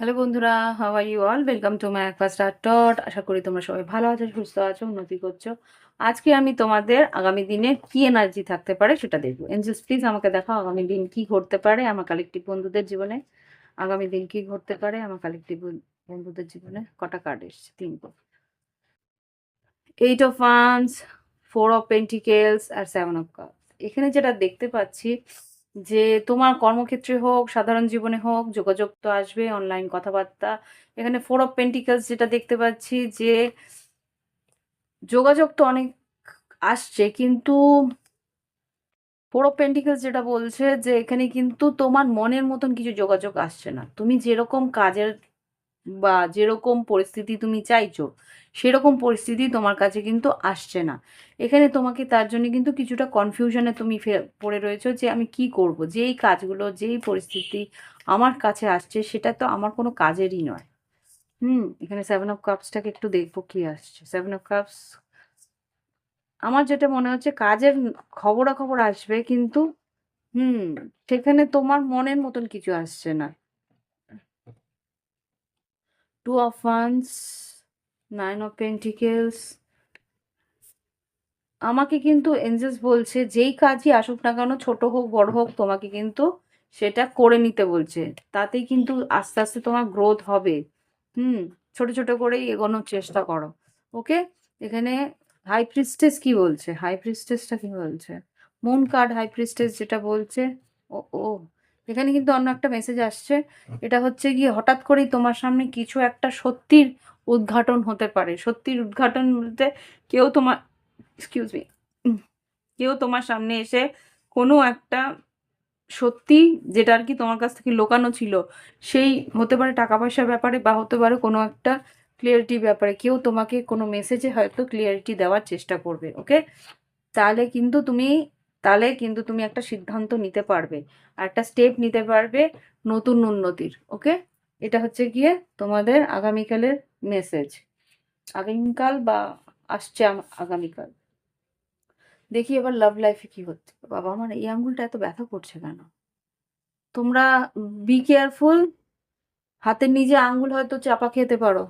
Hello বন্ধুরা how are you all welcome to my art tot আশা করি তোমরা সবাই ভালো আছো, সুস্থ আছো, উন্নতি করছ। আজকে আমি তোমাদের আগামী দিনে কি এনার্জি থাকতে পারে সেটা দেখব। এঞ্জেলস প্লিজ আমাকে দেখাও আগামী দিন কি ঘটতে পারে আমার কালেকটিভ বন্ধুদের জীবনে। আগামী দিন কি ঘটতে পারে আমার কালেকটিভ বন্ধুদের জীবনে কটা কার্ড এসছে? তিনটে eight of wands four of pentacles R seven of cup এখানে যেটা দেখতে পাচ্ছি যে তোমার কর্মক্ষেত্রে হোক সাধারণ জীবনে হোক যোগাযোগ তো আসবে অনলাইন কথাবার্তা। এখানে ফোর অফ পেন্টিকেলস যেটা দেখতে পাচ্ছি যে যোগাযোগ তো অনেক আসছে কিন্তু ফোর অফ পেন্টিকেলস যেটা বলছে যে এখানে কিন্তু তোমার মনের মতন কিছু যোগাযোগ আসছে না। তুমি যেরকম কাজের বা যেরকম পরিস্থিতি তুমি চাইছো, সেরকম পরিস্থিতি তোমার কাছে কিন্তু আসছে না। এখানে তোমাকে তার জন্য কিন্তু কিছুটা কনফিউশনে তুমি পড়ে রয়েছো যে আমি কি করব? যেই কাজগুলো, যেই পরিস্থিতি আমার কাছে আসছে, সেটা তো আমার কোনো কাজেরই নয়। হুম, এখানে সেভেন অফ কাপসটাকে একটু দেখব কি আসছে। সেভেন অফ কাপস আমার যেটা মনে হচ্ছে কাজের খবরাখবর আসবে, কিন্তু হুম, সেখানে তোমার মনের মতন কিছু আসছে না। Two of wands nine of pentacles আমাকে কিন্তু এঞ্জেলস বলছে, যেই কাজই আসুক না কেন, ছোট হোক, বড় হোক, তোমাকে কিন্তু সেটা করে নিতে বলছে। তাতেই কিন্তু আস্তে আস্তে তোমার গ্রোথ হবে। হুম, ছোট ছোট করেই এগোনোর চেষ্টা করো। ওকে? এখানে হাই প্রিস্টেস কি বলছে? হাই প্রিস্টেসটা কি বলছে? মুন কার্ড হাই প্রিস্টেস যেটা বলছে, ও ও এখানে কিন্তু অন্য একটা মেসেজ আসছে। এটা হচ্ছে গিয়ে হঠাৎ করেই তোমার সামনে কিছু একটা সত্যির উদ্ঘাটন হতে পারে। সত্যির উদ্ঘাটন বলতে কেউ তোমার এক্সকিউজ মি কেউ তোমার সামনে এসে কোনো একটা সত্যি যেটা আর কি তোমার কাছ থেকে লুকানো ছিল, সেই হতে পারে টাকা পয়সার ব্যাপারে বা হতে পারে কোনো একটা ক্লিয়ারিটি ব্যাপারে কেউ তোমাকে কোনো মেসেজে হয়তো ক্লিয়ারিটি দেওয়ার চেষ্টা করবে ওকে তাহলে কিন্তু তুমি তাহলে কিন্তু তুমি একটা সিদ্ধান্ত নিতে পারবে। আর একটা স্টেপ নিতে পারবে নতুন উন্নতির ওকে এটা হচ্ছে গিয়ে তোমাদের আগামীকালের মেসেজ আগামীকাল বা আসছে আগামীকাল। দেখি এবার লাভ লাইফে কি হচ্ছে। বাবা আমার, এই আঙ্গুলটা এত ব্যথা করছে কেন? তোমরা বি কেয়ারফুল হাতের নিজে আঙ্গুল হয়তো চাপা খেতে পারো।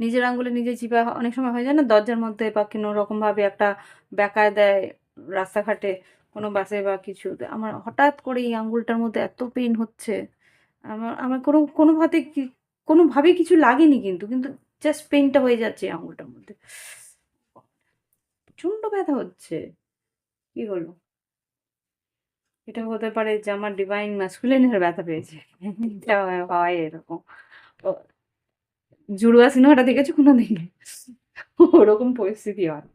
নিজের আঙ্গুলে নিজে চিপা, অনেক সময় হয়ে যায় না দরজার মধ্যে বা কোনো রকমভাবে একটা বেকায় দেয় রাস্তাঘাটে কোনো বাসে বা কিছু আমার হঠাৎ করে এই আঙ্গুলটার মধ্যে এত পেন হচ্ছে। আমার আমার কোনো, কোনোভাবে কি, কোনোভাবে কিছু লাগেনি কিন্তু কিন্তু জাস্ট পেনটা হয়ে যাচ্ছে আঙুলটার মধ্যে। প্রচণ্ড ব্যথা হচ্ছে। কি হলো? এটা হতে পারে যে আমার ডিভাইন ম্যাসকুলিনের ব্যথা পেয়েছে। হয়- এরকম। জুড়ুয়া সিনেমাটা দেখেছ কোনো দিন ওরকম পরিস্থিতি হয়।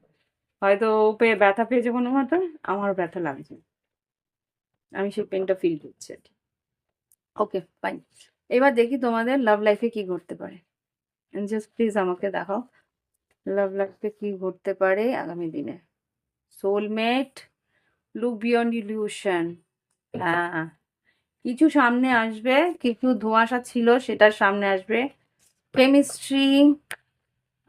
হয়তো ও পেয়ে ব্যথা পেয়েছে কোনো মতো আমারও ব্যথা লাগছে। আমি সেই পেনটা ফিল করছি আর কি। ওকে ফাইন এবার দেখি তোমাদের লাভ লাইফে কি ঘটতে পারে। জাস্ট প্লিজ আমাকে দেখাও লাভ লাইফে কি ঘটতে পারে আগামী দিনে। সোলমেট লুক বিয়ন্ড ইলিউশন হ্যাঁ কিছু সামনে আসবে, কিছু ধোঁয়াশা ছিল, সেটার সামনে আসবে। কেমিস্ট্রি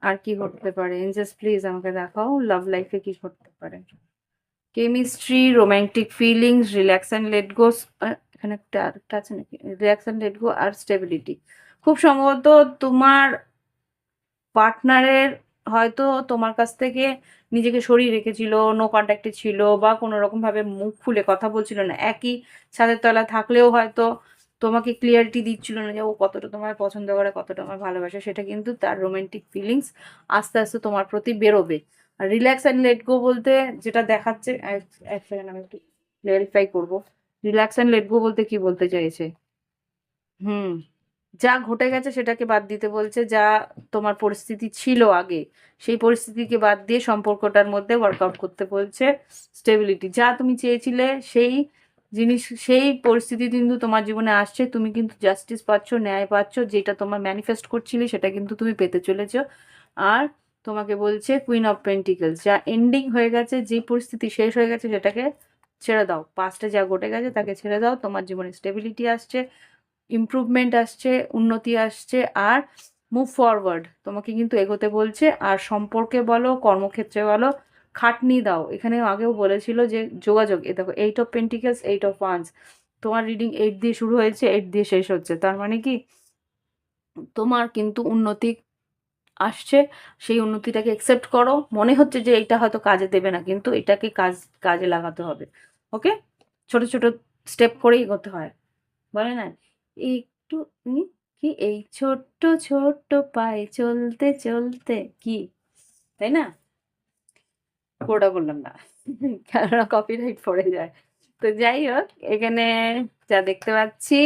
আর কি ঘটতে পারে? জাস্ট প্লিজ আমাকে দেখাও লাভ লাইফে কি ঘটতে পারে? Chemistry romantic feelings relax and let go এখানে একটা আরেকটা আছে নাকি? রিল্যাক্স অ্যান্ড লেট গো আর স্টেবিলিটি খুব সম্ভবত তোমার পার্টনারের হয়তো তোমার কাছ থেকে নিজেকে সরিয়ে রেখেছিল নো কন্ট্যাক্টে ছিল বা কোনো রকমভাবে মুখ খুলে কথা বলছিল না। একই ছাদের তলা থাকলেও হয়তো তোমাকে ক্লিয়ারিটি দিচ্ছিল না যে ও কতটা তোমায় পছন্দ করে, কতটা আমার ভালোবাসে, সেটা কিন্তু তার রোমান্টিক ফিলিংস আস্তে আস্তে তোমার প্রতি বেরোবে। আর রিল্যাক্স অ্যান্ড লেট গো বলতে যেটা দেখাচ্ছে এক- সেকেন্ড আমি একটু ক্লিয়ারিফাই করব। রিল্যাক্স অ্যান্ড লেট গো বলতে কি বলতে চাইছে? হুম, যা ঘটে গেছে সেটাকে বাদ দিতে বলছে, যা তোমার পরিস্থিতি ছিল আগে, সেই পরিস্থিতিকে বাদ দিয়ে সম্পর্কটার মধ্যে ওয়ার্কআউট করতে বলছে স্টেবিলিটি যা তুমি চেয়েছিলে সেই জিনিস সেই পরিস্থিতি কিন্তু তোমার জীবনে আসছে, তুমি কিন্তু জাস্টিস পাচ্ছ, ন্যায় পাচ্ছ, যেটা তোমার ম্যানিফেস্ট করছিলে সেটা কিন্তু তুমি পেতে চলেছ। আর তোমাকে বলছে কুইন অফ পেন্টিকেলস যা এন্ডিং হয়ে গেছে, যে পরিস্থিতি শেষ হয়ে গেছে সেটাকে ছেড়ে দাও। পাস্টে যা ঘটে গেছে তাকে ছেড়ে দাও। তোমার জীবনে স্টেবিলিটি আসছে ইমপ্রুভমেন্ট আসছে, উন্নতি আসছে, আর মুভ ফরওয়ার্ড তোমাকে কিন্তু এগোতে বলছে। আর সম্পর্কে বলো, কর্মক্ষেত্রে বলো খাটনি দাও। এখানে আগেও বলেছিল যে যোগাযোগ, এ দেখো eight of pentacles eight of wands তোমার রিডিং এইট দিয়ে শুরু হয়েছে এইট দিয়ে শেষ হচ্ছে। তার মানে কি? তোমার কিন্তু উন্নতি আসছে, সেই উন্নতিটাকে একসেপ্ট করো। মনে হচ্ছে যে এটা হয়তো কাজে দেবে না, কিন্তু এটাকে কাজ, কাজে লাগাতে হবে। ওকে ছোট ছোট স্টেপ করেই এগোতে হয়। বলে না? একটু কি? এই ছোট্ট ছোট্ট পায়ে চলতে চলতে কি? তাই না? পুরোটা বললাম না। কেননা কপিরাইট পড়ে যায়। তো যাই হোক, এখানে যা দেখতে পাচ্ছি,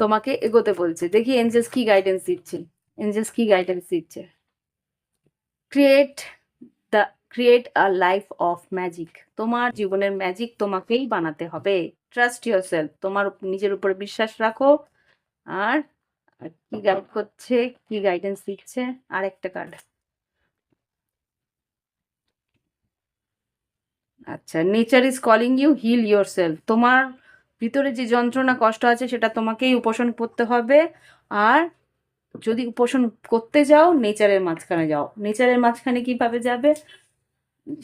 তোমাকে এগোতে বলছে। দেখি এঞ্জেলস কি গাইডেন্স দিচ্ছে। এঞ্জেলস কি গাইডেন্স দিচ্ছে? Create the create a life of magic তোমার জীবনের ম্যাজিক তোমাকেই বানাতে হবে। ট্রাস্ট ইউর সেলফ তোমার নিজের উপরে বিশ্বাস রাখো। আর কি গাইড করছে, কি গাইডেন্স দিচ্ছে? আর একটা কার্ড আচ্ছা nature is calling you heal your self তোমার ভিতরে যে যন্ত্রণা, কষ্ট আছে, সেটা তোমাকেই উপোষণ করতে হবে। আর যদি উপোষণ করতে যাও নেচারের মাঝখানে যাও। নেচারের মাঝখানে কীভাবে যাবে?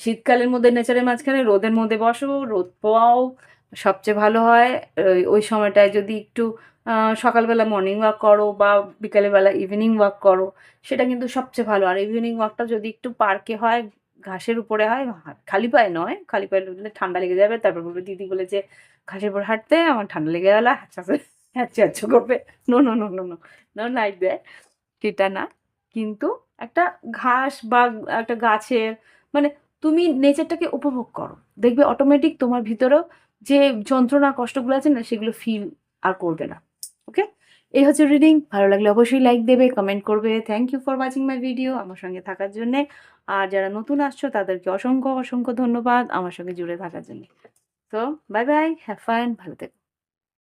শীতকালের মধ্যে নেচারের মাঝখানে, রোদের মধ্যে বসো, রোদ পোয়াও, সবচেয়ে ভালো হয়, ওই- ওই সময়টায় যদি একটু সকালবেলা মর্নিং ওয়াক করো বা বিকালবেলা ইভিনিং ওয়াক করো, সেটা কিন্তু সবচেয়ে ভালো। আর ইভিনিং ওয়াকটা যদি একটু পার্কে হয় ঘাসের উপরে হয় খালি পায়ে নয়, খালি পায়ে উঠলে ঠান্ডা লেগে যাবে। তারপর বলবে, দিদি বলে যে, ঘাসের উপর হাঁটতে, আমার ঠান্ডা লেগে গেল হ্যাচ্ছা হ্যাচ্ছা করবে। No no no no no no like that সেটা না, কিন্তু একটা ঘাস বা একটা গাছের মানে তুমি নেচারটাকে উপভোগ করো। দেখবে অটোমেটিক তোমার ভিতরেও যে যন্ত্রণা, কষ্টগুলো আছে না, সেগুলো ফিল আর করবে না। ওকে এই হচ্ছে রিডিং, ভালো লাগলে অবশ্যই লাইক দেবে কমেন্ট করবে। Thank you for watching my video আমার সঙ্গে থাকার জন্যে। আর যারা নতুন আসছো তাদেরকে অসংখ্য অসংখ্য ধন্যবাদ আমার সঙ্গে জুড়ে থাকার জন্য। তো বাই বাই হ্যাভ ফাইন ভালো থেকো।